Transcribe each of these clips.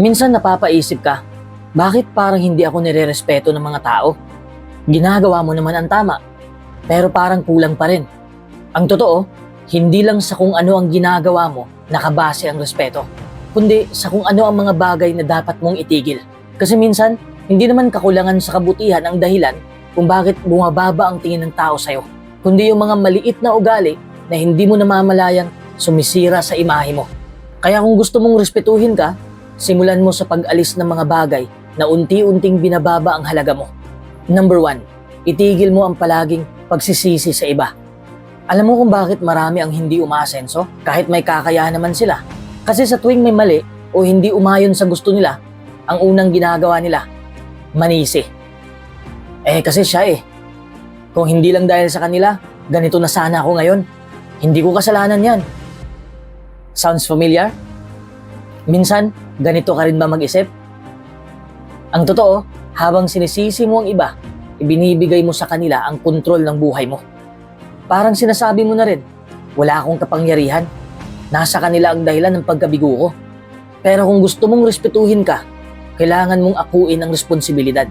Minsan napapaisip ka, bakit parang hindi ako nire-respeto ng mga tao? Ginagawa mo naman ang tama, pero parang kulang pa rin. Ang totoo, hindi lang sa kung ano ang ginagawa mo nakabase ang respeto, kundi sa kung ano ang mga bagay na dapat mong itigil. Kasi minsan, hindi naman kakulangan sa kabutihan ang dahilan kung bakit bumababa ang tingin ng tao sa'yo, kundi yung mga maliit na ugali na hindi mo namamalayang sumisira sa imahe mo. Kaya kung gusto mong respetuhin ka, simulan mo sa pag-alis ng mga bagay na unti-unting binababa ang halaga mo. Number one, itigil mo ang palaging pagsisisi sa iba. Alam mo kung bakit marami ang hindi umaasenso kahit may kakayahan naman sila? Kasi sa tuwing may mali o hindi umayon sa gusto nila, ang unang ginagawa nila, manisi. Eh kasi siya eh. Kung hindi lang dahil sa kanila, ganito na sana ako ngayon. Hindi ko kasalanan yan. Sounds familiar? Minsan, ganito ka rin ba mag-isip? Ang totoo, habang sinisisi mo ang iba, ibinibigay mo sa kanila ang kontrol ng buhay mo. Parang sinasabi mo na rin, wala akong kapangyarihan. Nasa kanila ang dahilan ng pagkabigo ko. Pero kung gusto mong respetuhin ka, kailangan mong akuin ang responsibilidad.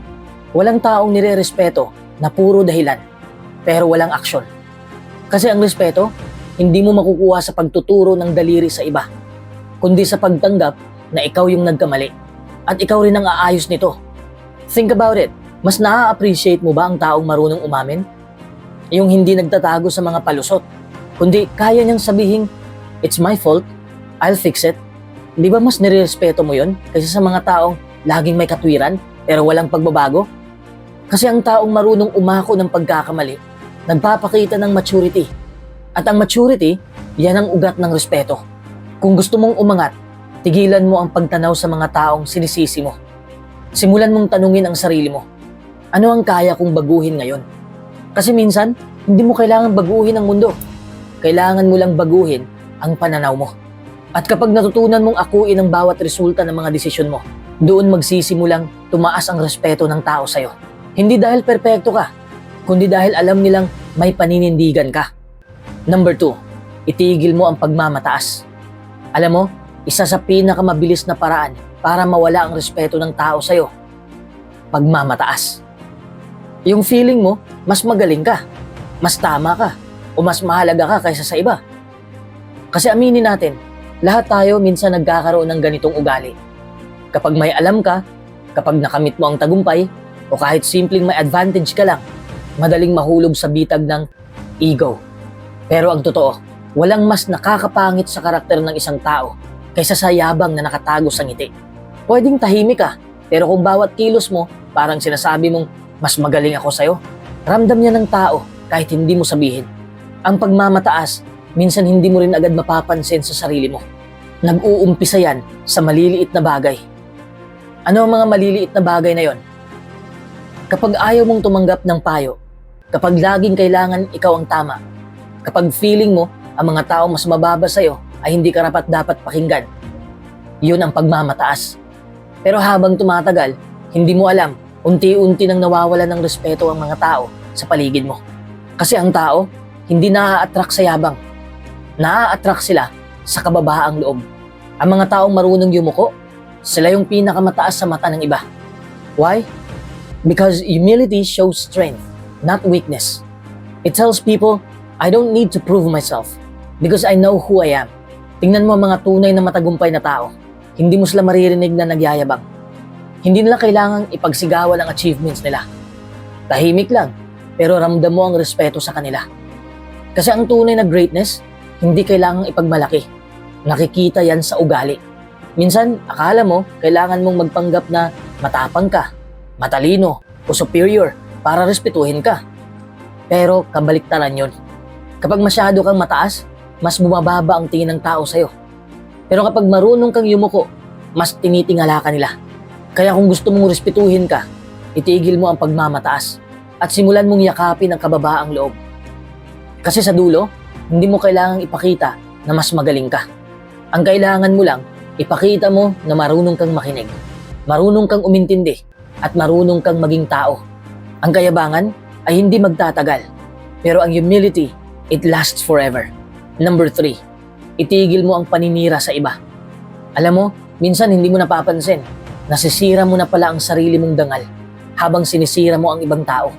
Walang taong nire-respeto na puro dahilan, pero walang aksyon. Kasi ang respeto, hindi mo makukuha sa pagtuturo ng daliri sa iba, kundi sa pagtanggap na ikaw yung nagkamali at ikaw rin ang aayos nito. Think about it. Mas naa-appreciate mo ba ang taong marunong umamin? Yung hindi nagtatago sa mga palusot, kundi kaya niyang sabihin, it's my fault, I'll fix it. Di ba mas nirespeto mo yon kaysa sa mga taong laging may katwiran pero walang pagbabago? Kasi ang taong marunong umako ng pagkakamali, nagpapakita ng maturity. At ang maturity, yan ang ugat ng respeto. Kung gusto mong umangat, tigilan mo ang pagtanaw sa mga taong sinisisi mo. Simulan mong tanungin ang sarili mo. Ano ang kaya kong baguhin ngayon? Kasi minsan, hindi mo kailangan baguhin ang mundo. Kailangan mo lang baguhin ang pananaw mo. At kapag natutunan mong akuin ang bawat resulta ng mga desisyon mo, doon magsisimulang tumaas ang respeto ng tao sa'yo. Hindi dahil perpekto ka, kundi dahil alam nilang may paninindigan ka. Number two, itigil mo ang pagmamataas. Alam mo, isa sa pinakamabilis na paraan para mawala ang respeto ng tao sa'yo, pagmamataas. Yung feeling mo, mas magaling ka, mas tama ka, o mas mahalaga ka kaysa sa iba. Kasi aminin natin, lahat tayo minsan nagkakaroon ng ganitong ugali. Kapag may alam ka, kapag nakamit mo ang tagumpay, o kahit simpleng may advantage ka lang, madaling mahulog sa bitag ng ego. Pero ang totoo, walang mas nakakapangit sa karakter ng isang tao kaysa sa yabang na nakatago sa ngiti. Pwedeng tahimik ka, pero kung bawat kilos mo, parang sinasabi mong mas magaling ako sa'yo, ramdam niya ng tao kahit hindi mo sabihin. Ang pagmamataas, minsan hindi mo rin agad mapapansin sa sarili mo. Nag-uumpisa yan sa maliliit na bagay. Ano ang mga maliliit na bagay na yon? Kapag ayaw mong tumanggap ng payo, kapag laging kailangan ikaw ang tama, kapag feeling mo ang mga tao mas mababa sa'yo ay hindi karapat dapat pakinggan, yun ang pagmamataas. Pero habang tumatagal, hindi mo alam, unti-unti nang nawawala ng respeto ang mga tao sa paligid mo. Kasi ang tao, hindi na-attract sa yabang. Na-attract sila sa kababaang loob. Ang mga taong marunong yumuko, sila yung pinakamataas sa mata ng iba. Why? Because humility shows strength, not weakness. It tells people, I don't need to prove myself because I know who I am. Tingnan mo ang mga tunay na matagumpay na tao. Hindi mo sila maririnig na nagyayabang. Hindi nila kailangang ipagsigawan ang achievements nila. Tahimik lang, pero ramdam mo ang respeto sa kanila. Kasi ang tunay na greatness, hindi kailangang ipagmalaki. Nakikita yan sa ugali. Minsan, akala mo, kailangan mong magpanggap na matapang ka, matalino, o superior para respetuhin ka. Pero kabaliktaran yun. Kapag masyado kang mataas, mas bumababa ang tingin ng tao sa'yo. Pero kapag marunong kang yumuko, mas tinitingala ka nila. Kaya kung gusto mong respetuhin ka, itigil mo ang pagmamataas at simulan mong yakapin ang kababaang loob. Kasi sa dulo, hindi mo kailangang ipakita na mas magaling ka. Ang kailangan mo lang, ipakita mo na marunong kang makinig, marunong kang umintindi, at marunong kang maging tao. Ang kayabangan ay hindi magtatagal, pero ang humility, it lasts forever. Number three, itigil mo ang paninira sa iba. Alam mo, minsan hindi mo napapansin, nasisira mo na pala ang sarili mong dangal habang sinisira mo ang ibang tao.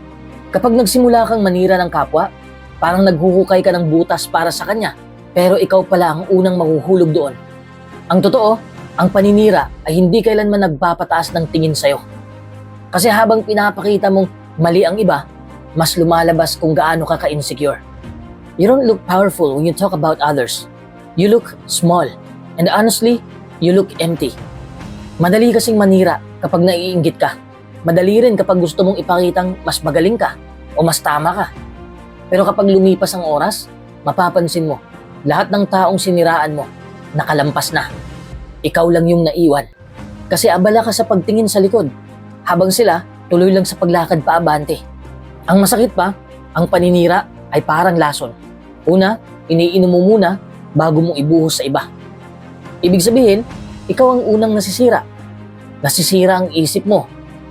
Kapag nagsimula kang manira ng kapwa, parang naghuhukay ka ng butas para sa kanya, pero ikaw pala ang unang mahuhulog doon. Ang totoo, ang paninira ay hindi kailanman nagpapataas ng tingin sa'yo. Kasi habang pinapakita mong mali ang iba, mas lumalabas kung gaano ka ka-insecure. You don't look powerful when you talk about others. You look small. And honestly, you look empty. Madali kasing manira kapag naiinggit ka. Madali rin kapag gusto mong ipakitang mas magaling ka o mas tama ka. Pero kapag lumipas ang oras, mapapansin mo, lahat ng taong siniraan mo, nakalampas na. Ikaw lang yung naiwan. Kasi abala ka sa pagtingin sa likod, habang sila tuloy lang sa paglakad pa abante. Ang masakit pa, ang paninira ay parang lason. Una, iniinom mo muna bago mo ibuhos sa iba. Ibig sabihin, ikaw ang unang nasisira. Nasisira ang isip mo,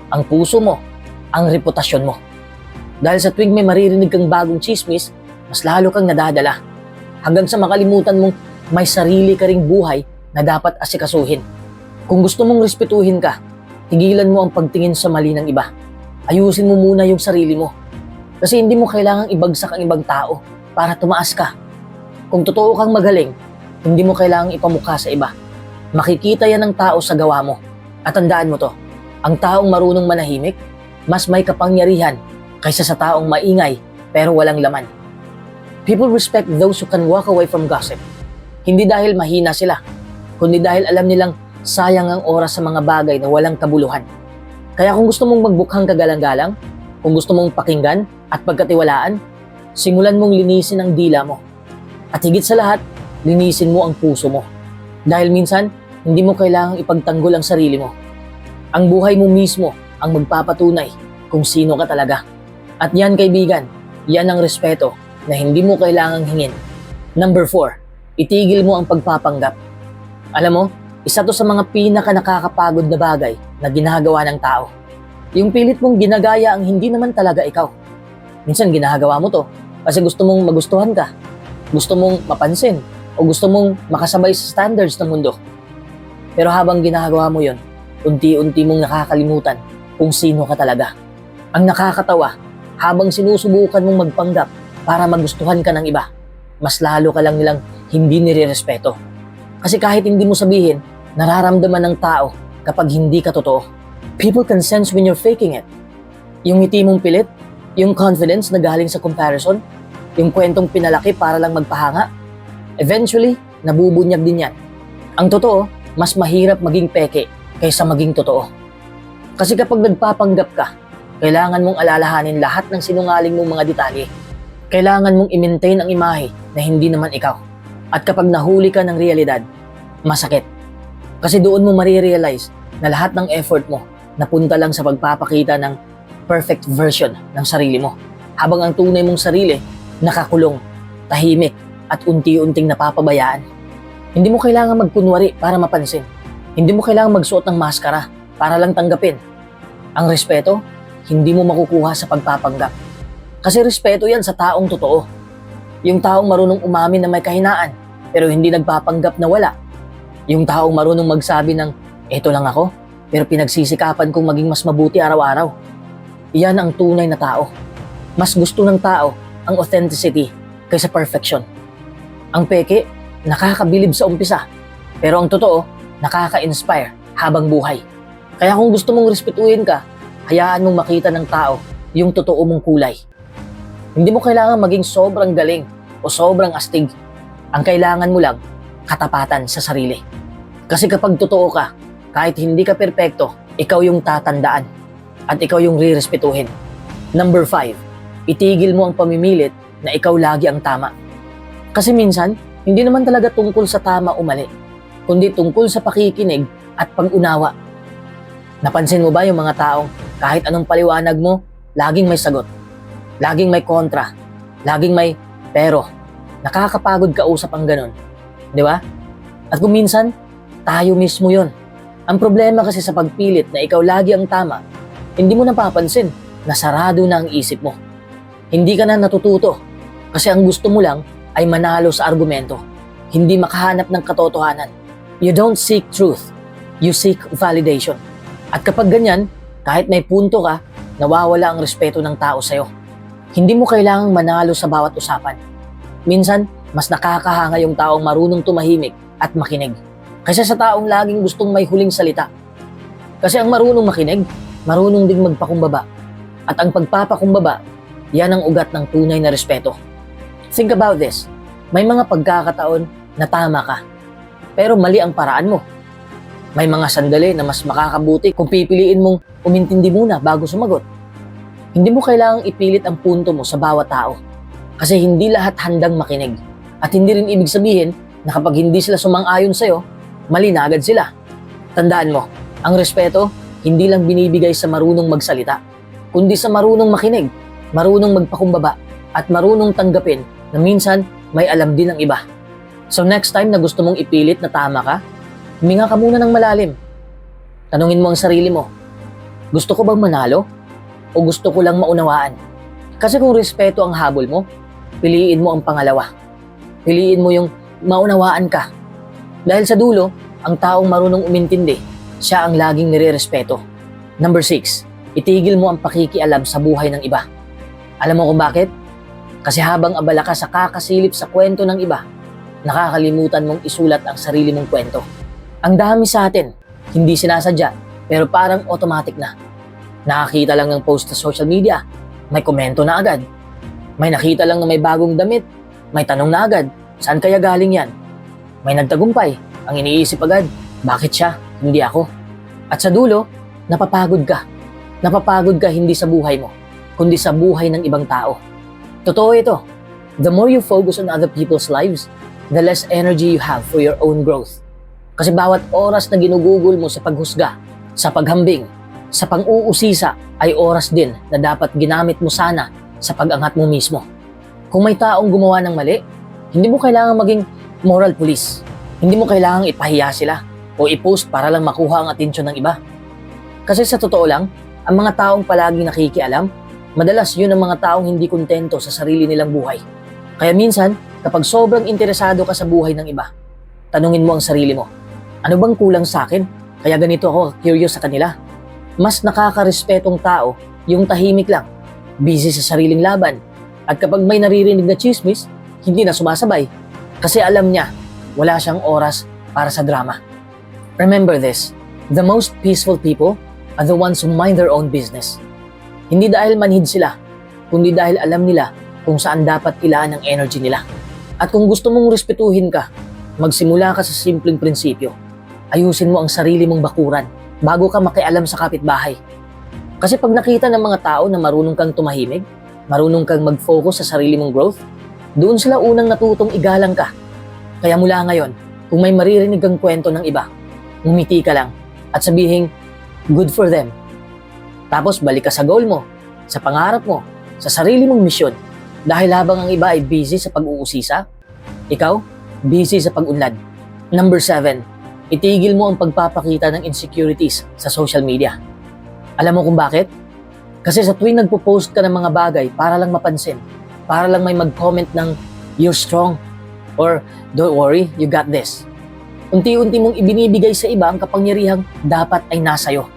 ang puso mo, ang reputasyon mo. Dahil sa tuwing may maririnig kang bagong chismis, mas lalo kang nadadala. Hanggang sa makalimutan mong may sarili ka ring buhay na dapat asikasuhin. Kung gusto mong respetuhin ka, tigilan mo ang pagtingin sa mali ng iba. Ayusin mo muna yung sarili mo. Kasi hindi mo kailangang ibagsak ang ibang tao para tumaas ka. Kung totoo kang magaling, hindi mo kailangang ipamukha sa iba. Makikita yan ng tao sa gawa mo. At tandaan mo to, ang taong marunong manahimik, mas may kapangyarihan kaysa sa taong maingay pero walang laman. People respect those who can walk away from gossip. Hindi dahil mahina sila, kundi dahil alam nilang sayang ang oras sa mga bagay na walang kabuluhan. Kaya kung gusto mong magbukhang kagalang-galang, kung gusto mong pakinggan at pagkatiwalaan, simulan mong linisin ang dila mo. At higit sa lahat, linisin mo ang puso mo. Dahil minsan, hindi mo kailangang ipagtanggol ang sarili mo. Ang buhay mo mismo ang magpapatunay kung sino ka talaga. At yan kaibigan, yan ang respeto na hindi mo kailangang hingin. Number 4, itigil mo ang pagpapanggap. Alam mo, isa to sa mga pinaka nakakapagod na bagay na ginagawa ng tao. Yung pilit mong ginagaya ang hindi naman talaga ikaw. Minsan ginagawa mo to kasi gusto mong magustuhan ka, gusto mong mapansin, o gusto mong makasabay sa standards ng mundo. Pero habang ginagawa mo yon, unti-unti mong nakakalimutan kung sino ka talaga. Ang nakakatawa, habang sinusubukan mong magpanggap para magustuhan ka ng iba, mas lalo ka lang nilang hindi nire-respeto. Kasi kahit hindi mo sabihin, nararamdaman ng tao kapag hindi ka totoo. People can sense when you're faking it. Yung ngiti mong pilit, yung confidence na galing sa comparison, yung kwentong pinalaki para lang magpahanga, eventually, nabubunyag din yan. Ang totoo, mas mahirap maging peke kaysa maging totoo. Kasi kapag nagpapanggap ka, kailangan mong alalahanin lahat ng sinungaling mong mga detalye. Kailangan mong i-maintain ang imahe na hindi naman ikaw. At kapag nahuli ka ng realidad, masakit. Kasi doon mo marirealize na lahat ng effort mo napunta lang sa pagpapakita ng perfect version ng sarili mo. Habang ang tunay mong sarili, nakakulong, tahimik, at unti-unting napapabayaan. Hindi mo kailangan magkunwari para mapansin. Hindi mo kailangan magsuot ng maskara para lang tanggapin. Ang respeto, hindi mo makukuha sa pagpapanggap. Kasi respeto yan sa taong totoo. Yung taong marunong umamin na may kahinaan, pero hindi nagpapanggap na wala. Yung taong marunong magsabi ng, eto lang ako, pero pinagsisikapan kong maging mas mabuti araw-araw. Iyan ang tunay na tao. Mas gusto ng tao ang authenticity kaysa perfection. Ang peke, nakakabilib sa umpisa. Pero ang totoo, nakaka-inspire habang buhay. Kaya kung gusto mong respetuhin ka, hayaan mong makita ng tao yung totoo mong kulay. Hindi mo kailangan maging sobrang galing o sobrang astig. Ang kailangan mo lang, katapatan sa sarili. Kasi kapag totoo ka, kahit hindi ka perpekto, ikaw yung tatandaan at ikaw yung rirespetuhin. Number 5, itigil mo ang pamimilit na ikaw lagi ang tama. Kasi minsan, hindi naman talaga tungkol sa tama o mali, kundi tungkol sa pakikinig at pag-unawa. Napansin mo ba yung mga taong kahit anong paliwanag mo, laging may sagot. Laging may kontra. Laging may pero. Nakakapagod kausap ang ganun. Di ba? At kung minsan, tayo mismo yon. Ang problema kasi sa pagpilit na ikaw lagi ang tama, hindi mo napapansin na sarado na ang isip mo. Hindi ka na natututo kasi ang gusto mo lang ay manalo sa argumento, hindi makahanap ng katotohanan. You don't seek truth, you seek validation. At kapag ganyan, kahit may punto ka, nawawala ang respeto ng tao sa'yo. Hindi mo kailangang manalo sa bawat usapan. Minsan, mas nakakahanga yung taong marunong tumahimik at makinig. Kaysa sa taong laging gustong may huling salita. Kasi ang marunong makinig, marunong ding magpakumbaba. At ang pagpapakumbaba, yan ang ugat ng tunay na respeto. Think about this. May mga pagkakataon na tama ka. Pero mali ang paraan mo. May mga sandali na mas makakabuti kung pipiliin mong umintindi muna bago sumagot. Hindi mo kailangang ipilit ang punto mo sa bawat tao. Kasi hindi lahat handang makinig. At hindi rin ibig sabihin na kapag hindi sila sumang-ayon sa'yo, mali na agad sila. Tandaan mo, ang respeto, hindi lang binibigay sa marunong magsalita, kundi sa marunong makinig, marunong magpakumbaba, at marunong tanggapin na minsan may alam din ang iba. So next time na gusto mong ipilit na tama ka, huminga ka muna ng malalim. Tanungin mo ang sarili mo, gusto ko bang manalo? O gusto ko lang maunawaan? Kasi kung respeto ang habol mo, piliin mo ang pangalawa. Piliin mo yung maunawaan ka. Dahil sa dulo, ang taong marunong umintindi, siya ang laging nire-respeto. Number six, itigil mo ang pakikialam sa buhay ng iba. Alam mo kung bakit? Kasi habang abala ka sa kakasilip sa kwento ng iba, nakakalimutan mong isulat ang sarili mong kwento. Ang dami sa atin, hindi sinasadya, pero parang automatic na. Nakakita lang ng post sa social media, may komento na agad. May nakita lang na may bagong damit, may tanong na agad, saan kaya galing yan? May nagtagumpay, ang iniisip agad, bakit siya, hindi ako? At sa dulo, napapagod ka. Napapagod ka hindi sa buhay mo, kundi sa buhay ng ibang tao. Totoo ito. The more you focus on other people's lives, the less energy you have for your own growth. Kasi bawat oras na ginugugol mo sa paghusga, sa paghambing, sa pang-uusisa ay oras din na dapat ginamit mo sana sa pag-angat mo mismo. Kung may taong gumawa ng mali, hindi mo kailangan maging moral police. Hindi mo kailangang ipahiya sila o i-post para lang makuha ang atensyon ng iba. Kasi sa totoo lang, ang mga taong palaging nakikialam, madalas yun ang mga taong hindi kontento sa sarili nilang buhay. Kaya minsan, kapag sobrang interesado ka sa buhay ng iba, tanungin mo ang sarili mo, ano bang kulang sa akin? Kaya ganito ako curious sa kanila. Mas nakaka-respetong tao yung tahimik lang, busy sa sariling laban. At kapag may naririnig na chismis, hindi na sumasabay. Kasi alam niya, wala siyang oras para sa drama. Remember this, the most peaceful people are the ones who mind their own business. Hindi dahil manhid sila, kundi dahil alam nila kung saan dapat ilaan ang energy nila. At kung gusto mong respetuhin ka, magsimula ka sa simpleng prinsipyo. Ayusin mo ang sarili mong bakuran bago ka makialam sa kapitbahay. Kasi pag nakita ng mga tao na marunong kang tumahimig, marunong kang mag-focus sa sarili mong growth, doon sila unang natutong igalang ka. Kaya mula ngayon, kung may maririnig kang kwento ng iba, ngumiti ka lang at sabihin, good for them. Tapos balik ka sa goal mo, sa pangarap mo, sa sarili mong misyon. Dahil habang ang iba ay busy sa pag-uusisa, ikaw, busy sa pag-unlad. Number seven, itigil mo ang pagpapakita ng insecurities sa social media. Alam mo kung bakit? Kasi sa tuwing nagpo-post ka ng mga bagay para lang mapansin, para lang may mag-comment ng you're strong or don't worry, you got this. Unti-unti mong ibinibigay sa iba ang kapangyarihang dapat ay nasa'yo.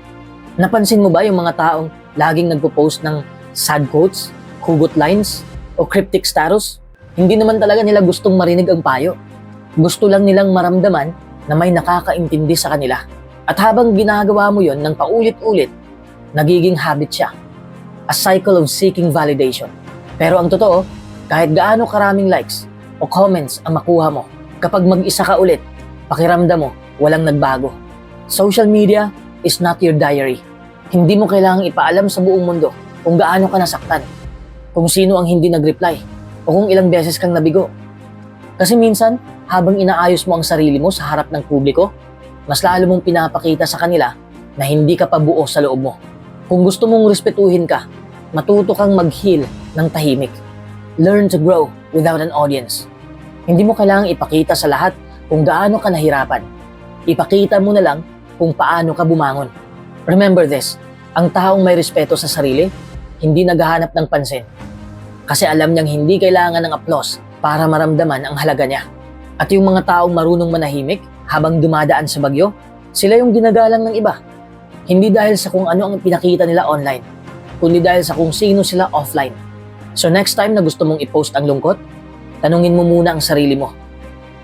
Napansin mo ba yung mga taong laging nagpo-post ng sad quotes, hugot lines, o cryptic status? Hindi naman talaga nila gustong marinig ang payo. Gusto lang nilang maramdaman na may nakakaintindi sa kanila. At habang ginagawa mo yon ng paulit-ulit, nagiging habit siya. A cycle of seeking validation. Pero ang totoo, kahit gaano karaming likes o comments ang makuha mo, kapag mag-isa ka ulit, pakiramdam mo, walang nagbago. Social media is not your diary. Hindi mo kailangang ipaalam sa buong mundo kung gaano ka nasaktan, kung sino ang hindi nag-reply, o kung ilang beses kang nabigo. Kasi minsan, habang inaayos mo ang sarili mo sa harap ng publiko, mas lalo mong pinapakita sa kanila na hindi ka pa buo sa loob mo. Kung gusto mong respetuhin ka, matuto kang mag-heal ng tahimik. Learn to grow without an audience. Hindi mo kailangang ipakita sa lahat kung gaano ka nahirapan. Ipakita mo na lang kung paano ka bumangon. Remember this, ang taong may respeto sa sarili, hindi naghahanap ng pansin. Kasi alam niyang hindi kailangan ng aplos para maramdaman ang halaga niya. At yung mga taong marunong manahimik habang dumadaan sa bagyo, Sila yung ginagalang ng iba. Hindi dahil sa kung ano ang pinakita nila online, kundi dahil sa kung sino sila offline. So next time na gusto mong i-post ang lungkot, tanungin mo muna ang sarili mo.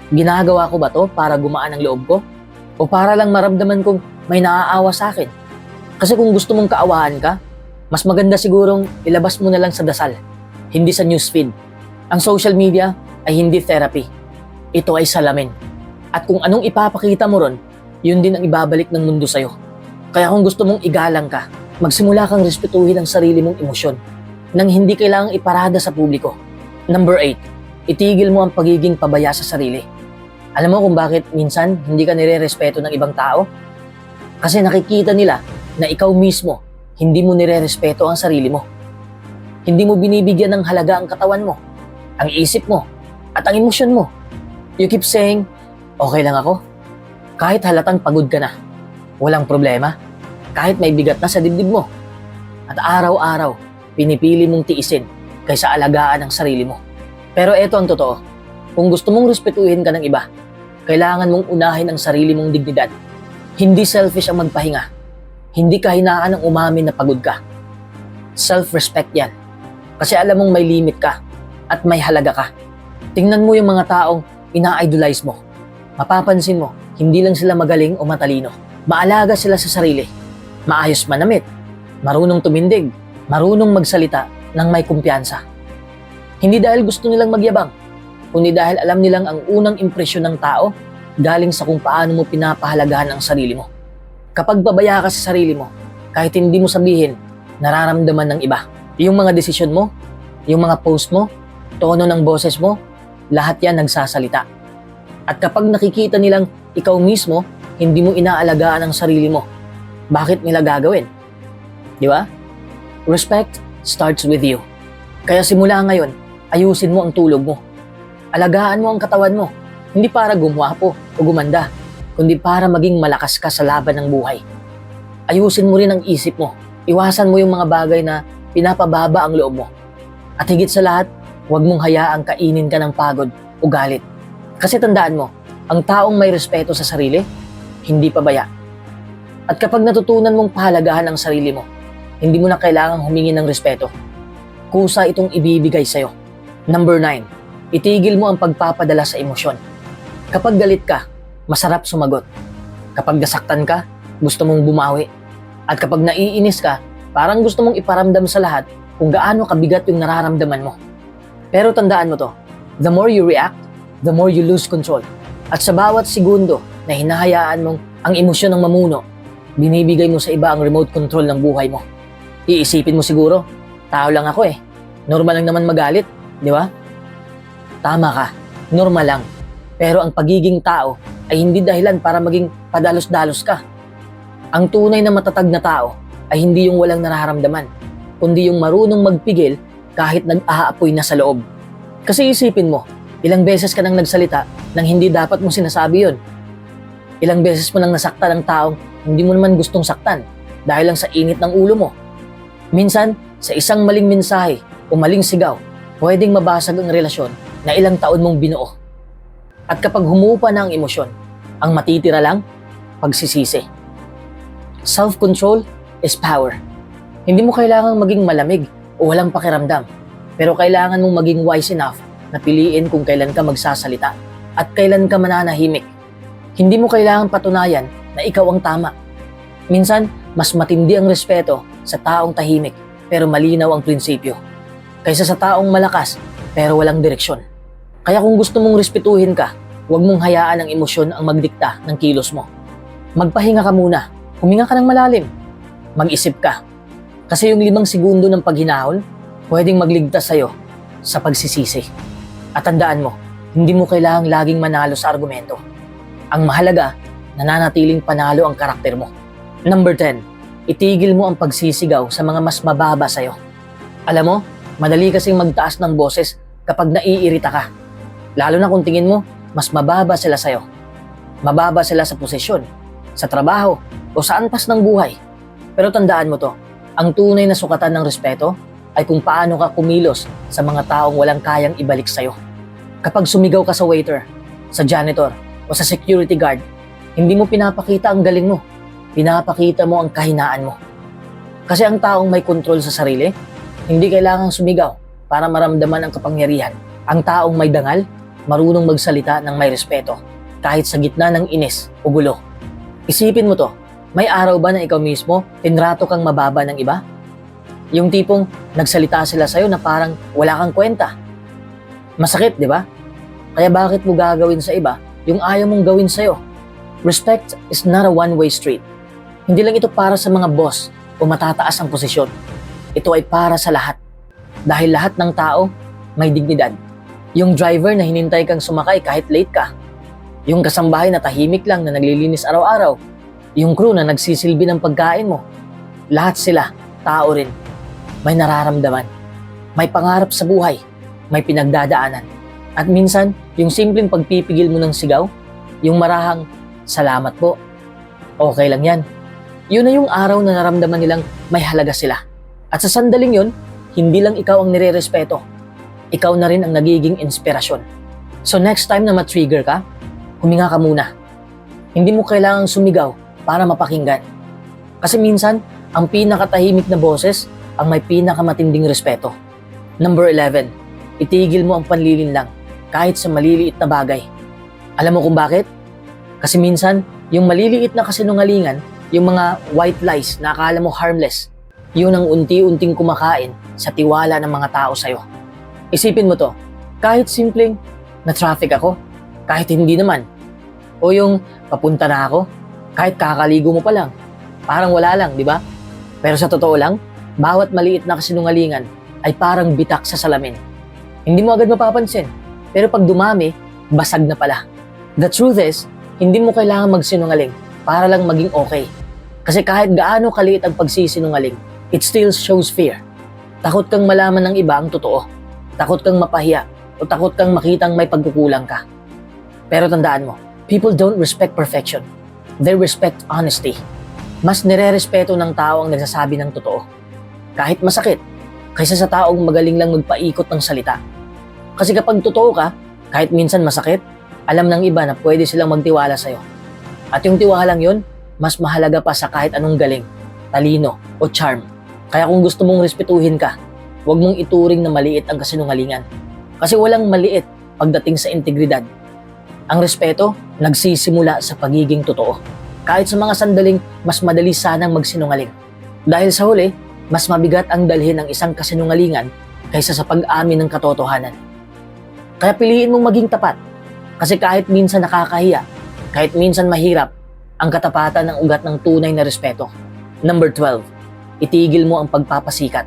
Ginagawa ko ba to para gumaan ang loob ko? O para lang maramdaman kong may naaawa sa akin? Kasi kung gusto mong kaawaan ka, mas maganda sigurong ilabas mo na lang sa dasal, hindi sa newsfeed. Ang social media ay hindi therapy. Ito ay salamin. At kung anong ipapakita mo ron, yun din ang ibabalik ng mundo sa'yo. Kaya kung gusto mong igalang ka, magsimula kang respetuhin ang sarili mong emosyon nang hindi kailangang iparada sa publiko. Number 8, itigil mo ang pagiging pabaya sa sarili. Alam mo kung bakit minsan hindi ka nire-respeto ng ibang tao? Kasi nakikita nila na ikaw mismo hindi mo nire-respeto ang sarili mo. Hindi mo binibigyan ng halaga ang katawan mo, ang isip mo, at ang emosyon mo. You keep saying, okay lang ako. Kahit halatang pagod ka na, walang problema. Kahit may bigat na sa dibdib mo. At araw-araw, pinipili mong tiisin kaysa alagaan ang sarili mo. Pero eto ang totoo. Kung gusto mong respetuhin ka ng iba, kailangan mong unahin ang sarili mong dignidad. Hindi selfish ang magpahinga. Hindi kahinaan ang umamin na pagod ka. Self-respect yan. Kasi alam mong may limit ka at may halaga ka. Tingnan mo yung mga taong ina-idolize mo. Mapapansin mo, hindi lang sila magaling o matalino. Maalaga sila sa sarili. Maayos manamit. Marunong tumindig. Marunong magsalita ng may kumpiyansa. Hindi dahil gusto nilang magyabang, kundi dahil alam nilang ang unang impresyon ng tao galing sa kung paano mo pinapahalagahan ang sarili mo. Kapag babaya ka sa sarili mo, kahit hindi mo sabihin, nararamdaman ng iba. Yung mga desisyon mo, yung mga post mo, tono ng boses mo, lahat yan nagsasalita. At kapag nakikita nilang ikaw mismo, hindi mo inaalagaan ang sarili mo, bakit nila gagawin? Di ba? Respect starts with you. Kaya simula ngayon, ayusin mo ang tulog mo. Alagaan mo ang katawan mo, hindi para gumwapo o gumanda, kundi para maging malakas ka sa laban ng buhay. Ayusin mo rin ang isip mo. Iwasan mo yung mga bagay na pinapababa ang loob mo. At higit sa lahat, huwag mong hayaang kainin ka ng pagod o galit. Kasi tandaan mo, ang taong may respeto sa sarili, hindi pabaya. At kapag natutunan mong pahalagahan ang sarili mo, hindi mo na kailangang humingi ng respeto. Kusa itong ibibigay sa'yo. Number 9, itigil mo ang pagpapadala sa emosyon. Kapag galit ka, masarap sumagot. Kapag nasaktan ka, gusto mong bumawi. At kapag naiinis ka, parang gusto mong iparamdam sa lahat kung gaano kabigat yung nararamdaman mo. Pero tandaan mo to, the more you react, the more you lose control. At sa bawat segundo na hinahayaan mong ang emosyon ng mamuno, binibigay mo sa iba ang remote control ng buhay mo. Iisipin mo siguro, tao lang ako eh. Normal lang naman magalit, di ba? Tama ka, normal lang. Pero ang pagiging tao ay hindi dahilan para maging padalos-dalos ka. Ang tunay na matatag na tao ay hindi yung walang nararamdaman, kundi yung marunong magpigil kahit nag-aapoy na sa loob. Kasi isipin mo, ilang beses ka nang nagsalita nang hindi dapat mo sinasabi yon. Ilang beses mo nang nasaktan ng taong hindi mo naman gustong saktan dahil lang sa init ng ulo mo. Minsan, sa isang maling mensahe o maling sigaw, pwedeng mabasag ang relasyon na ilang taon mong binuo. At kapag humupa na ang emosyon, ang matitira lang, pagsisisi. Self-control is power. Hindi mo kailangang maging malamig o walang pakiramdam, pero kailangan mong maging wise enough na piliin kung kailan ka magsasalita at kailan ka mananahimik. Hindi mo kailangang patunayan na ikaw ang tama. Minsan, mas matindi ang respeto sa taong tahimik pero malinaw ang prinsipyo kaysa sa taong malakas pero walang direksyon. Kaya kung gusto mong respetuhin ka, huwag mong hayaan ang emosyon ang magdikta ng kilos mo. Magpahinga ka muna, huminga ka ng malalim, mag-isip ka. Kasi yung limang segundo ng paghinahon, pwedeng magligtas sa'yo sa pagsisisi. At tandaan mo, hindi mo kailangang laging manalo sa argumento. Ang mahalaga, nananatiling panalo ang karakter mo. Number 10, itigil mo ang pagsisigaw sa mga mas mababa sa'yo. Alam mo, madali kasing magtaas ng boses kapag naiirita ka. Lalo na kung tingin mo, mas mababa sila sa'yo. Mababa sila sa posisyon, sa trabaho, o sa antas ng buhay. Pero tandaan mo to, ang tunay na sukatan ng respeto ay kung paano ka kumilos sa mga taong walang kayang ibalik sa'yo. Kapag sumigaw ka sa waiter, sa janitor, o sa security guard, Hindi mo pinapakita ang galing mo. Pinapakita mo ang kahinaan mo. Kasi ang taong may kontrol sa sarili, hindi kailangang sumigaw para maramdaman ang kapangyarihan. Ang taong may dangal, marunong magsalita ng may respeto, kahit sa gitna ng inis o gulo. Isipin mo to, may araw ba na ikaw mismo, tinrato kang mababa ng iba? Yung tipong nagsalita sila sa'yo na parang wala kang kwenta. Masakit, di ba? Kaya bakit mo gagawin sa iba yung ayaw mong gawin sa'yo? Respect is not a one-way street. Hindi lang ito para sa mga boss o matataas ang posisyon. Ito ay para sa lahat. Dahil lahat ng tao may dignidad. Yung driver na hinintay kang sumakay kahit late ka. Yung kasambahay na tahimik lang na naglilinis araw-araw. Yung crew na nagsisilbi ng pagkain mo. Lahat sila, tao rin. May nararamdaman. May pangarap sa buhay. May pinagdadaanan. At minsan, yung simpleng pagpipigil mo ng sigaw, yung marahang, salamat po. Okay lang yan. Yun na yung araw na naramdaman nilang may halaga sila. At sa sandaling yun, hindi lang ikaw ang nire-respeto. Ikaw na rin ang nagiging inspirasyon. So next time na ma-trigger ka, huminga ka muna. Hindi mo kailangang sumigaw para mapakinggan. Kasi minsan, ang pinakatahimik na boses ang may pinakamatinding respeto. Number 11, itigil mo ang panlilin lang kahit sa maliliit na bagay. Alam mo kung bakit? Kasi minsan, yung maliliit na kasinungalingan, yung mga white lies na akala mo harmless, yun ang unti-unting kumakain sa tiwala ng mga tao sa'yo. Isipin mo to, kahit simpleng na-traffic ako, kahit hindi naman, o yung papunta na ako, kahit kakaligo mo pa lang, parang wala lang, di ba? Pero sa totoo lang, bawat maliit na kasinungalingan ay parang bitak sa salamin. Hindi mo agad mapapansin, pero pag dumami, basag na pala. The truth is, hindi mo kailangan magsinungaling para lang maging okay. Kasi kahit gaano kaliit ang pagsisinungaling, it still shows fear. Takot kang malaman ng iba ang totoo. Takot kang mapahiya o takot kang makitang may pagkukulang ka. Pero tandaan mo, people don't respect perfection. They respect honesty. Mas nire-respeto ng tao ang nagsasabi ng totoo. Kahit masakit, kaysa sa taong magaling lang magpaikot ng salita. Kasi kapag totoo ka, kahit minsan masakit, alam ng iba na pwede silang magtiwala sa'yo. At yung tiwalang yun, mas mahalaga pa sa kahit anong galing, talino o charm. Kaya kung gusto mong respetuhin ka, huwag mong ituring na maliit ang kasinungalingan. Kasi walang maliit pagdating sa integridad. Ang respeto, nagsisimula sa pagiging totoo. Kahit sa mga sandaling mas madali sanang magsinungaling. Dahil sa huli, mas mabigat ang dalhin ng isang kasinungalingan kaysa sa pag-amin ng katotohanan. Kaya piliin mong maging tapat. Kasi kahit minsan nakakahiya, kahit minsan mahirap, ang katapatan ng ugat ng tunay na respeto. Number 12, itigil mo ang pagpapasikat.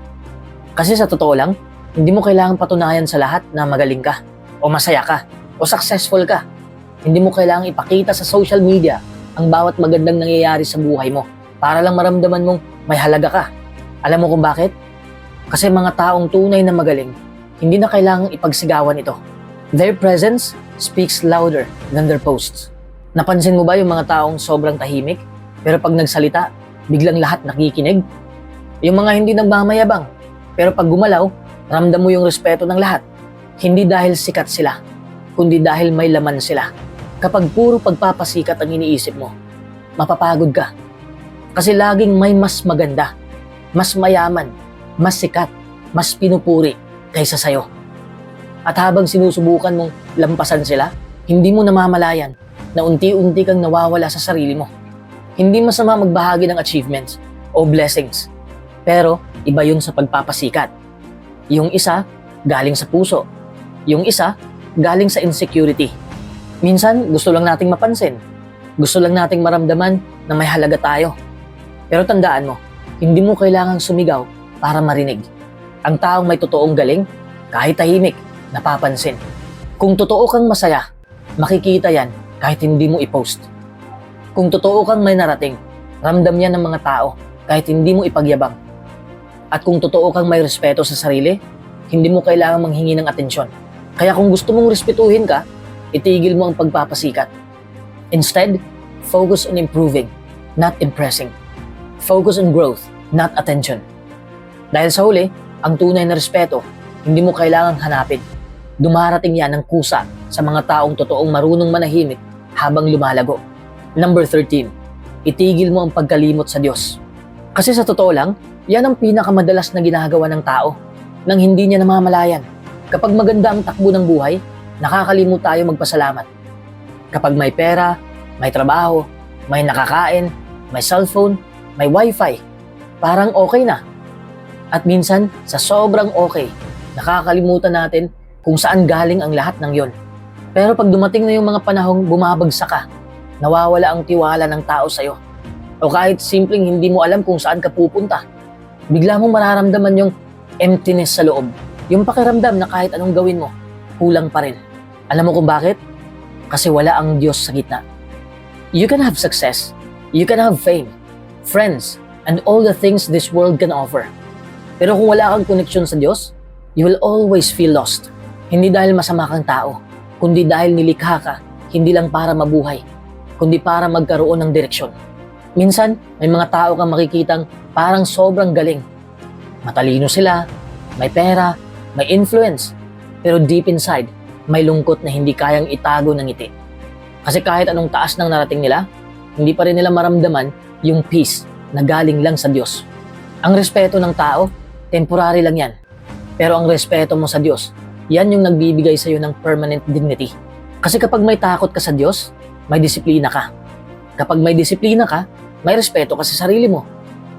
Kasi sa totoo lang, hindi mo kailangang patunayan sa lahat na magaling ka, o masaya ka, o successful ka. Hindi mo kailangang ipakita sa social media ang bawat magandang nangyayari sa buhay mo para lang maramdaman mong may halaga ka. Alam mo kung bakit? Kasi mga taong tunay na magaling, hindi na kailangang ipagsigawan ito. Their presence speaks louder than their posts. Napansin mo ba yung mga taong sobrang tahimik, pero pag nagsalita, biglang lahat nakikinig? Yung mga hindi nagmamayabang, pero pag gumalaw, ramdam mo yung respeto ng lahat. Hindi dahil sikat sila, kundi dahil may laman sila. Kapag puro pagpapasikat ang iniisip mo, mapapagod ka. Kasi laging may mas maganda, mas mayaman, mas sikat, mas pinupuri kaysa sayo. At habang sinusubukan mong lampasan sila, hindi mo namamalayan na unti-unti kang nawawala sa sarili mo. Hindi masama magbahagi ng achievements o blessings. Pero iba yun sa pagpapasikat. Yung isa, galing sa puso. Yung isa, galing sa insecurity. Minsan, gusto lang nating mapansin. Gusto lang nating maramdaman na may halaga tayo. Pero tandaan mo, hindi mo kailangang sumigaw para marinig. Ang taong may totoong galing, kahit tahimik, napapansin. Kung totoo kang masaya, makikita yan kahit hindi mo i-post. Kung totoo kang may narating, ramdam yan ng mga tao kahit hindi mo ipagyabang. At kung totoo kang may respeto sa sarili, hindi mo kailangang manghingi ng atensyon. Kaya kung gusto mong respetuhin ka, itigil mo ang pagpapasikat. Instead, focus on improving, not impressing. Focus on growth, not attention. Dahil sa huli, ang tunay na respeto, hindi mo kailangang hanapin. Dumarating yan ng kusa sa mga taong totoong marunong manahimik habang lumalago. Number 13, itigil mo ang pagkalimot sa Diyos. Kasi sa totoo lang, yan ang pinakamadalas na ginagawa ng tao nang hindi niya namamalayan. Kapag maganda ang takbo ng buhay, nakakalimot tayo magpasalamat. Kapag may pera, may trabaho, may nakakain, may cellphone, may wifi, parang okay na. At minsan, sa sobrang okay, nakakalimutan natin kung saan galing ang lahat ng yon. Pero pag dumating na yung mga panahong bumabagsak ka, nawawala ang tiwala ng tao sa'yo. O kahit simpleng hindi mo alam kung saan ka pupunta, bigla mong mararamdaman yung emptiness sa loob. Yung pakiramdam na kahit anong gawin mo, kulang pa rin. Alam mo kung bakit? Kasi wala ang Diyos sa gitna. You can have success, you can have fame, friends, and all the things this world can offer. Pero kung wala kang connection sa Diyos, you will always feel lost. Hindi dahil masama kang tao, kundi dahil nilikha ka, hindi lang para mabuhay, kundi para magkaroon ng direksyon. Minsan, may mga tao kang makikitang parang sobrang galing. Matalino sila, may pera, may influence, pero deep inside, may lungkot na hindi kayang itago ng ngiti. Kasi kahit anong taas ng narating nila, hindi pa rin nila maramdaman yung peace na galing lang sa Diyos. Ang respeto ng tao, temporary lang yan. Pero ang respeto mo sa Diyos, yan yung nagbibigay sa'yo ng permanent dignity. Kasi kapag may takot ka sa Diyos, may disiplina ka. Kapag may disiplina ka, may respeto ka sa sarili mo.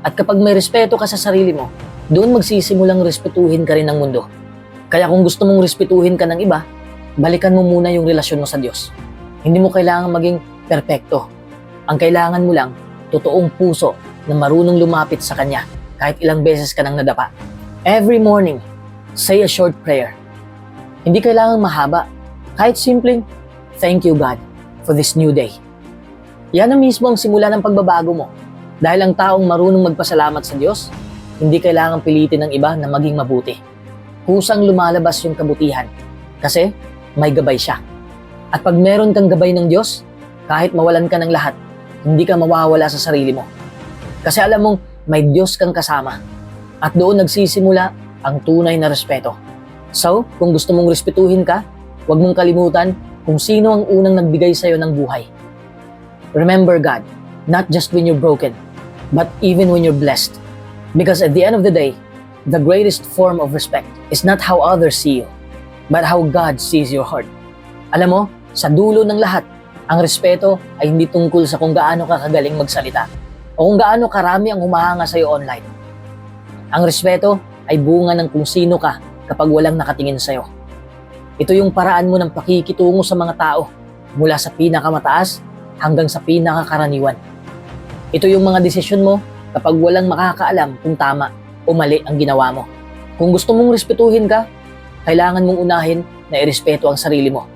At kapag may respeto ka sa sarili mo, doon magsisimulang respetuhin ka rin ng mundo. Kaya kung gusto mong respetuhin ka ng iba, balikan mo muna yung relasyon mo sa Diyos. Hindi mo kailangan maging perpekto. Ang kailangan mo lang, totoong puso na marunong lumapit sa Kanya kahit ilang beses ka nang nadapa. Every morning, say a short prayer. Hindi kailangan mahaba. Kahit simpleng, thank you God for this new day. Yan ang mismo ang simula ng pagbabago mo. Dahil ang taong marunong magpasalamat sa Diyos, hindi kailangan pilitin ng iba na maging mabuti. Kusang lumalabas yung kabutihan kasi may gabay siya. At pag meron kang gabay ng Diyos, kahit mawalan ka ng lahat, hindi ka mawawala sa sarili mo. Kasi alam mong may Diyos kang kasama. At doon nagsisimula ang tunay na respeto. So, kung gusto mong respetuhin ka, huwag mong kalimutan kung sino ang unang nagbigay sa'yo ng buhay. Remember God, not just when you're broken, but even when you're blessed. Because at the end of the day, the greatest form of respect is not how others see you, but how God sees your heart. Alam mo, sa dulo ng lahat, ang respeto ay hindi tungkol sa kung gaano ka kagaling magsalita o kung gaano karami ang humahanga sa'yo online. Ang respeto ay bunga ng kung sino ka kapag walang nakatingin sa'yo. Ito yung paraan mo ng pakikitungo sa mga tao mula sa pinakamataas hanggang sa pinakakaraniwan. Ito yung mga desisyon mo kapag walang makakaalam kung tama o mali ang ginawa mo. Kung gusto mong respetuhin ka, kailangan mong unahin na irespeto ang sarili mo.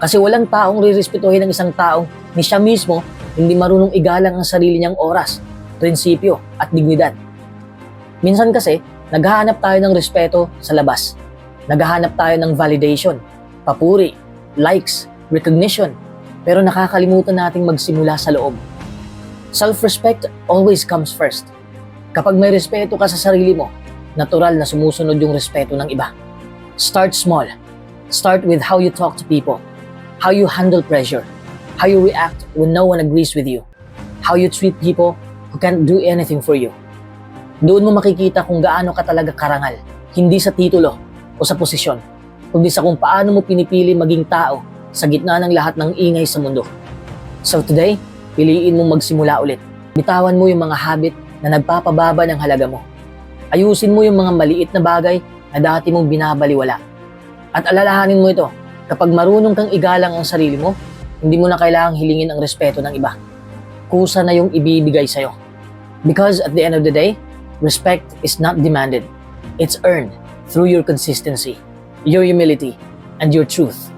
Kasi walang taong rirespetuhin ng isang taong ni siya mismo hindi marunong igalang ang sarili niyang oras, prinsipyo at dignidad. Minsan kasi, naghahanap tayo ng respeto sa labas. Naghahanap tayo ng validation, papuri, likes, recognition, pero nakakalimutan nating magsimula sa loob. Self-respect always comes first. Kapag may respeto ka sa sarili mo, natural na sumusunod yung respeto ng iba. Start small. Start with how you talk to people, how you handle pressure, how you react when no one agrees with you, how you treat people who can't do anything for you. Doon mo makikita kung gaano ka talaga karangal, hindi sa titulo o sa posisyon, kundi sa kung paano mo pinipili maging tao sa gitna ng lahat ng ingay sa mundo. So today, piliin mong magsimula ulit. Bitawan mo yung mga habit na nagpapababa ng halaga mo. Ayusin mo yung mga maliit na bagay na dati mong binabaliwala. At alalahanin mo ito, kapag marunong kang igalang ang sarili mo, hindi mo na kailangang hilingin ang respeto ng iba. Kusa na yung ibibigay sa'yo. Because at the end of the day, respect is not demanded. It's earned through your consistency, your humility, and your truth.